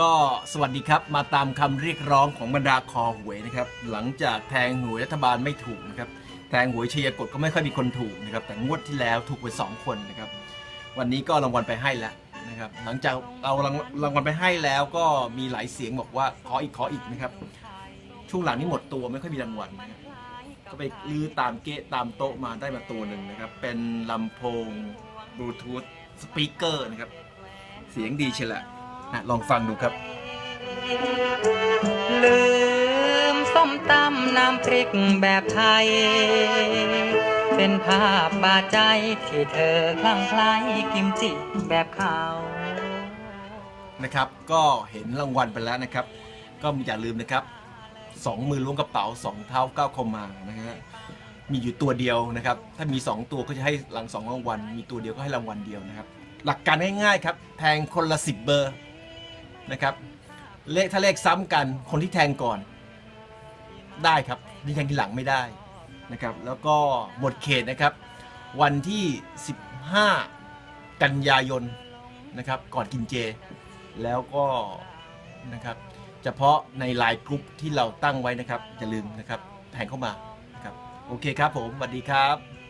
ก็สวัสดีครับมาตามคำเรียกร้องของบรรดาคอหวยนะครับ หลังจากแทงหวยรัฐบาลไม่ถูกนะครับแทงหวยชัยกฎก็ไม่ค่อยมีคนถูกนะครับแต่งวดที่แล้วถูกไปสองคนนะครับ วันนี้ก็รางวัลไปให้แล้วนะครับ หลังจากเอารางรางวัลไปให้แล้วก็มีหลายเสียงบอกว่าขออีกขออีกนะครับ ช่วงหลังนี่หมดตัวไม่ค่อยมีรางวัลนะครับก็ไปลื้อตามเกะตามโต๊ะมาได้มาตัวหนึ่งนะครับ เป็นลำโพงบลูทูธสปีกเกอร์นะครับเสียงดีเชียวแหละ นะลองฟังดูครับลืมส้มตำน้ำพริกแบบไทย เป็นภาพบาดใจที่เธอคลั่งไคล้กิมจิแบบเขานะครับ ก็เห็นรางวัลไปแล้วนะครับ ก็อย่าลืมนะครับสองมือล้วงกระเป๋าสองเท้าก้าวเข้ามานะฮะมีอยู่ตัวเดียวนะครับ ถ้ามี 2 ตัวก็จะให้หลังสองรางวัล มีตัวเดียวก็ให้รางวัลเดียวนะครับ หลักการง่ายๆครับ แทงคนละ 10 เบอร์ นะครับเลขถ้าเลขซ้ำกันคนที่แทงก่อนได้ครับที่แทงทีหลังไม่ได้นะครับแล้วก็หมดเขตนะครับวันที่ 15 กันยายนนะครับก่อนกินเจ แล้วก็นะครับเฉพาะในไลน์กรุ๊ปที่เราตั้งไว้นะครับอย่าลืมนะครับแทงเข้ามานะครับโอเคครับผมสวัสดีครับ